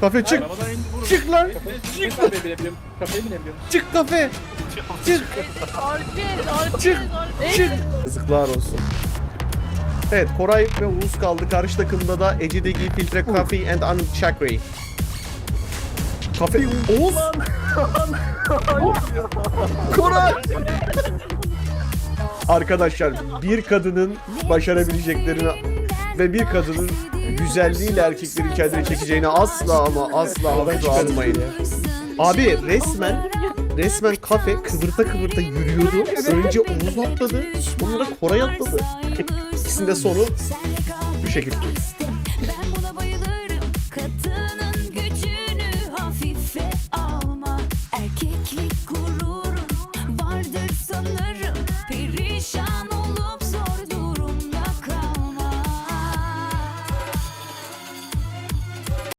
Kafe çık. Arabadan indi vurun. Çık lan. Kafeye kafeye binebiliyorum. Kafeye binebiliyorum. Çık kafe. Çık. Çık. Çık. Yazıklar olsun. Evet Koray ve Uğuz kaldı. Karşı takımda da Ece'deki Filtre Coffee and Anand Chakri. Kafe... Oğuz! Koray! Arkadaşlar bir kadının başarabileceklerini ve bir kadının güzelliğiyle erkeklerin kendine çekeceğini asla ama asla hafife almayın. Abi resmen resmen kafe kıvırta kıvırta yürüyordu. Önce Oğuz atladı. Sonra Koray atladı. İkisinde sonu bu şekilde. Erkeklik